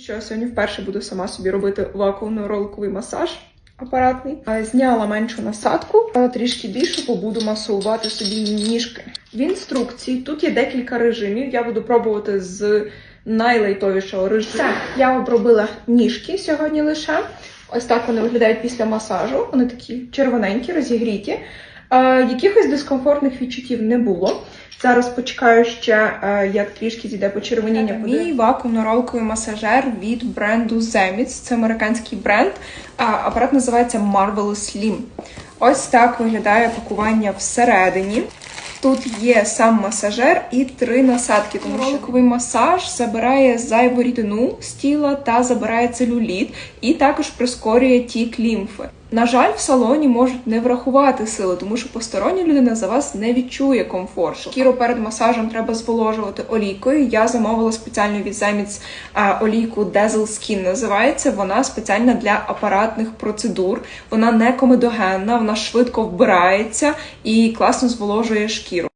Що сьогодні вперше буду сама собі робити вакуумно-роликовий масаж апаратний. Зняла меншу насадку, трішки більше побуду масувати собі ніжки. В інструкції тут є декілька режимів. Я буду пробувати з найлайтовішого режиму. Так, я обробила ніжки сьогодні лише. Ось так вони виглядають після масажу. Вони такі червоненькі, розігріті. Е, якихось дискомфортних відчуттів не було. Зараз почекаю ще, е, як трішки зійде почервоніння. Мій вакуумно-ролковий масажер від бренду Zemits. Це американський бренд. Апарат називається Marvelous Slim. Ось так виглядає пакування всередині. Тут є сам масажер і три насадки. Тому що роликовий масаж забирає зайву рідину з тіла та забирає целюліт, і також прискорює тік лімфи. На жаль, в салоні можуть не врахувати сили, тому що постороння людина за вас не відчує комфорт. Шкіру перед масажем треба зволожувати олійкою. Я замовила спеціально від Zemits олійку Dazzle Skin називається. Вона спеціальна для апаратних процедур. Вона не комедогенна, вона швидко вбирається і класно зволожує шкіру.